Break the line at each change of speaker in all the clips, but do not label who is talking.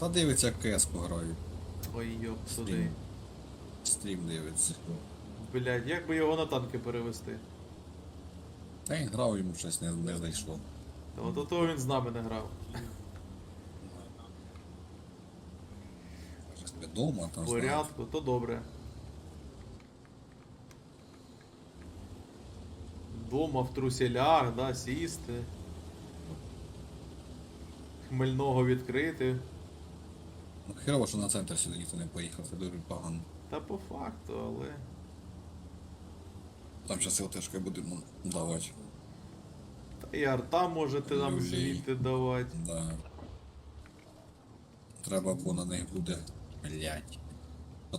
Та дивиться, як КС пограю.
Ой, йоп, туди.
Стрім. Дивиться.
Блядь, як би його на танки перевести?
Та й грав йому щось не, не зайшло.
Та от ото він з нами не грав.
Щось тебе дома там
В
знаю.
порядку, то добре. Дома в труселях, да, сісти. Хмельного відкрити.
Ну херово, що на центр сюди ніхто не поїхав, це дуже погано.
Та по факту, але.
Там зараз ЛТшка будемо давати.
Та і арта можете нам
Люлей.
звідти давати.
Да. Треба, бо на них буде. Блять.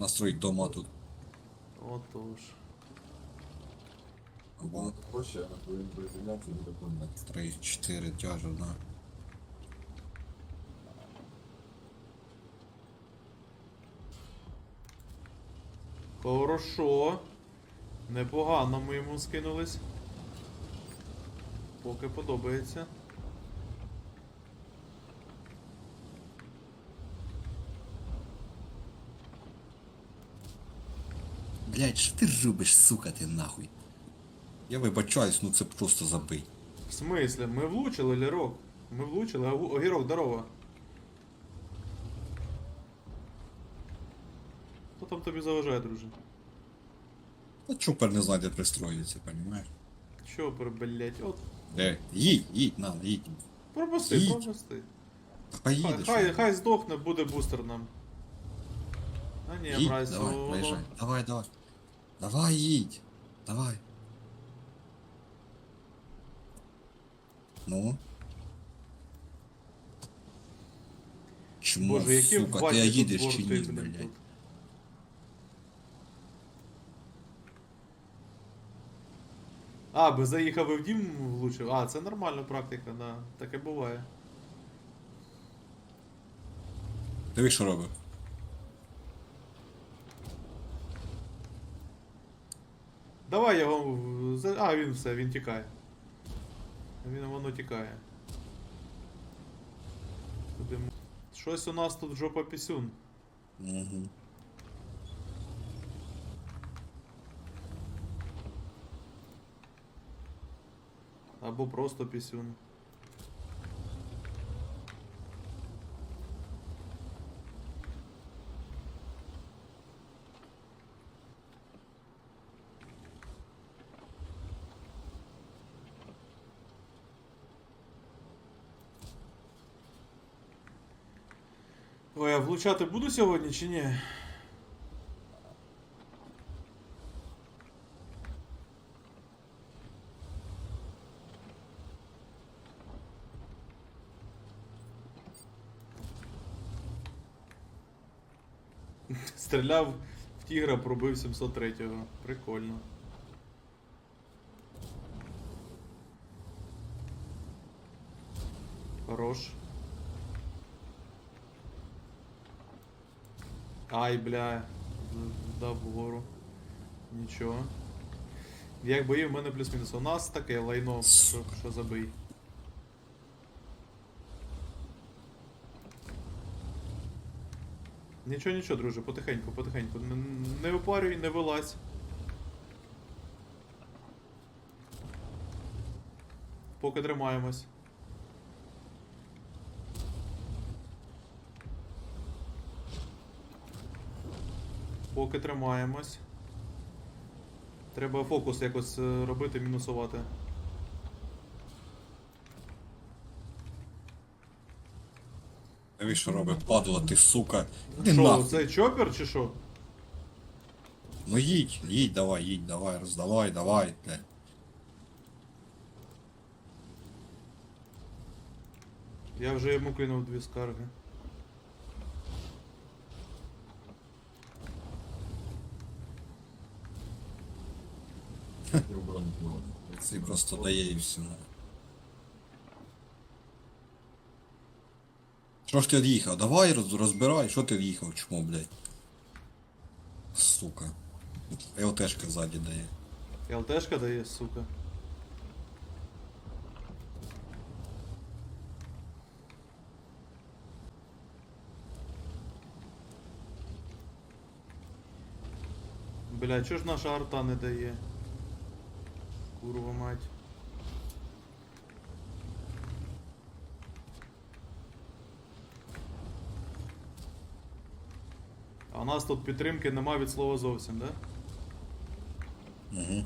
Настроїть дома тут.
Отож.
Або
Проще, а повинен приземляться буде повинен.
3-4 тяжа, да.
Хорошо. Непогано ми йому скинулись. Поки подобається.
Блять, що ти робиш, сука, ти нахуй? Я вибачаюсь, ну це просто забий.
В смислі? Ми влучили, Лірок. Ми влучили, а огірок, здорово. там тобі заважає, друже?
Та чупер не знає, де пристроїться, понімаєш?
Чопер, блять, от.
Де? Їдь, їдь, на, їдь.
Пропусти,
Їдь.
пропусти.
Та
Хай,
поїдеш.
хай, хай здохне, буде бустер нам. А ні,
Їдь,
мразь,
давай,
воно-
проїжджай. Давай, давай. Давай, їдь. Давай. Ну. Чому,
Боже, які
сука,
в
ти
тут
їдеш чи
борти,
ні,
блін,
блядь?
тут. А, би заїхав і в дім влучив. А, це нормальна практика, да. Таке буває.
Диви, що робить.
Давай його. А, він все, він тікає. Він воно тікає. Щось у нас тут жопа пісюн.
Угу.
Або просто пісюн. Ой, а влучати буду сьогодні чи ні? Стріляв в тігра, пробив 703-го. Прикольно. Хорош. Ай, бля. з- вгору. Нічого. Як бої, в мене плюс-мінус. У нас таке лайно, що, що забий. Нічого, нічого, друже, потихеньку, потихеньку. Не, не опарюй, не вилазь. Поки тримаємось. Поки тримаємось. Треба фокус якось е, робити, мінусувати.
Диви, що робить, падла, ти, сука. Іди
Що,
нахуй.
це чопер чи що?
Ну їдь, їдь, давай, їдь, давай, роздавай, давай, блядь.
Я вже йому кинув дві скарги.
І оборони було.
Це просто дає і все. Що ж ти від'їхав? Давай розбирай, що ти від'їхав, чмо, блядь. Сука. ЛТшка ззаді дає.
ЛТшка дає, сука. Бля, чого ж наша арта не дає? Курва мать. Нас тут підтримки нема від слова зовсім, да?
Угу.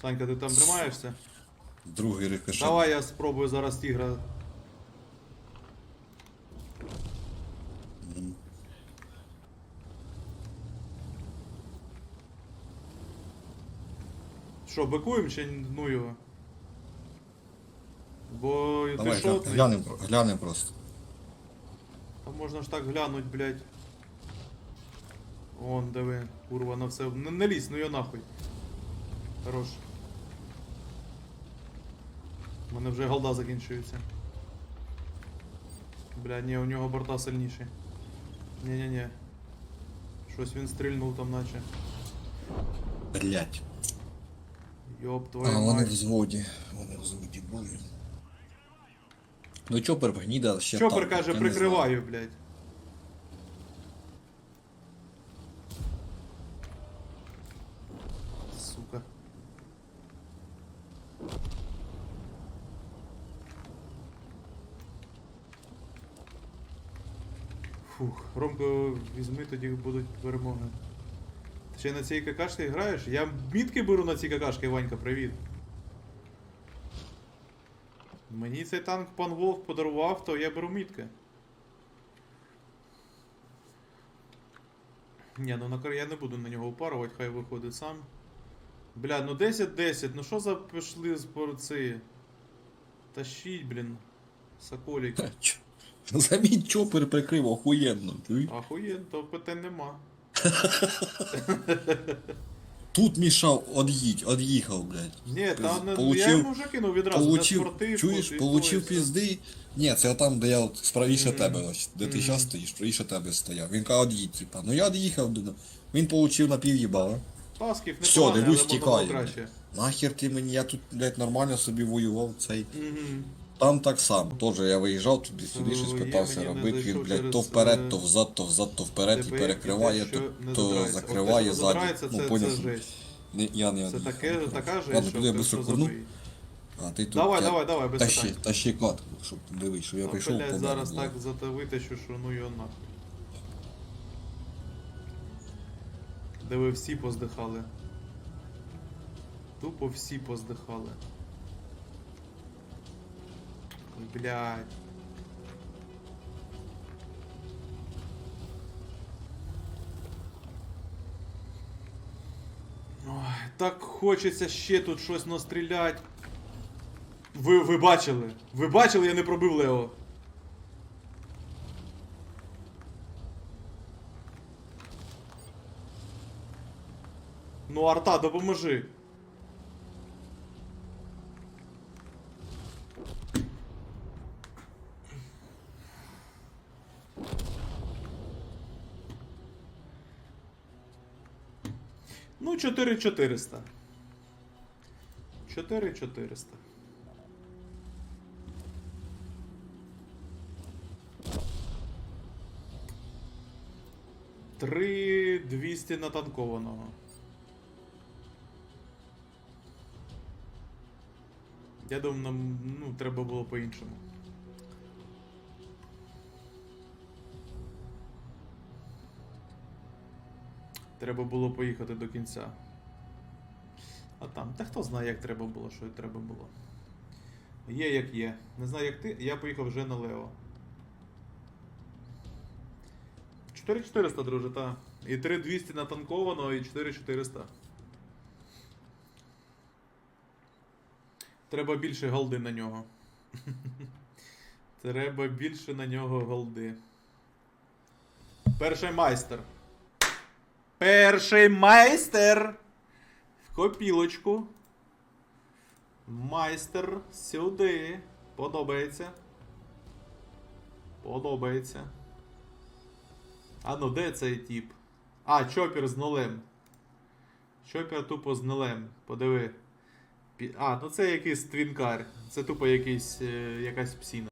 Санька, ти там тримаєшся?
Другий рикошет.
Давай я спробую зараз тігра.
Мгм.
Що, бикуємо чи ну його? Бо ти
Давай,
що?
гля- глянем, про- глянем просто.
Та можна ж так глянуть, блядь. Вон, диви, курва на все. Не, не лізь, ну його нахуй. Хорош. У мене вже голда закінчується. Бля, ні, у нього борта сильніші. Ні-ні-ні. Щось він стрільнув там наче.
Блять.
Йоп,
А,
твою
вони в
мать.
взводі. Вони в взводі були. Ну чопер гніда ще
Чопер
там,
каже,
я не
прикриваю, блядь. Сука. Фух, Ромко, візьми, тоді будуть перемоги. Ти ще на цій какашці граєш? Я мітки беру на цій какашки, Ванька, привіт. Мені цей танк пан Вовк подарував, то я беру мітки. Ні, ну на я не буду на нього упарувати, хай виходить сам. Бля, ну 10-10, ну що за пішли з порції? Тащіть, блін. Соколіки.
Заміть чопер прикрив охуєнно.
Ахуєн, то питань нема.
Тут мішав, од'їдь, од'їхав, блядь.
Ні, та не, я
Получив-
йому вже кинув відразу,
Получив,
не спортив.
чуєш, получив пізди. Ні, це там, де я от справіше
Мгм.
тебе, ось, де ти
Мгм.
зараз стоїш, правіше тебе стояв. Він каже, од'їдь, типа. Ну я од'їхав, ну, він получив на пів їбала.
Тасків не
Все, дивлюсь, тікає. Нахер ти мені, я тут, блядь, нормально собі воював цей.
Мгм.
Там так само. Теж я виїжджав туди сюди, щось
Ну,
питався
мені
робити. Він, блядь, то вперед,
е,
то взад, то взад, то вперед і перекриває, то, то закриває ззаді. Ну,
це,
поняв.
це.
Не, я не
Це
од'їхав.
таке, така жесть,
Ладно, піду я быстро курну. А ти тут
Давай, давай, давай, без
тащи,
питань.
тащи катку, щоб дивись, що я прийшов
блядь, зараз так за те витащу, що ну його нахуй. Де ви всі поздихали. Тупо всі поздихали. Блядь. Ой, так хочеться ще тут щось настрілять. Ви, ви бачили? Ви бачили, я не пробив Лео. Ну, арта, допоможи. Ну, 4400. 4400. Три 200 натанкованого. Я думаю, нам ну, треба було по-іншому. Треба було поїхати до кінця. А там, та хто знає, як треба було, що треба було. Є як є. Не знаю, як ти, я поїхав вже на Лео. 4400, друже, та. І 3200 натанковано, і 4400. Треба більше голди на нього. Треба більше на нього голди. Перший майстер. Перший майстер. В копілочку. Майстер сюди. Подобається. Подобається. А ну де цей тип? А, чопір з нулем. Чопір тупо з нулем. Подиви. А, ну це якийсь твінкар. Це тупо якийсь, е, якась псіна.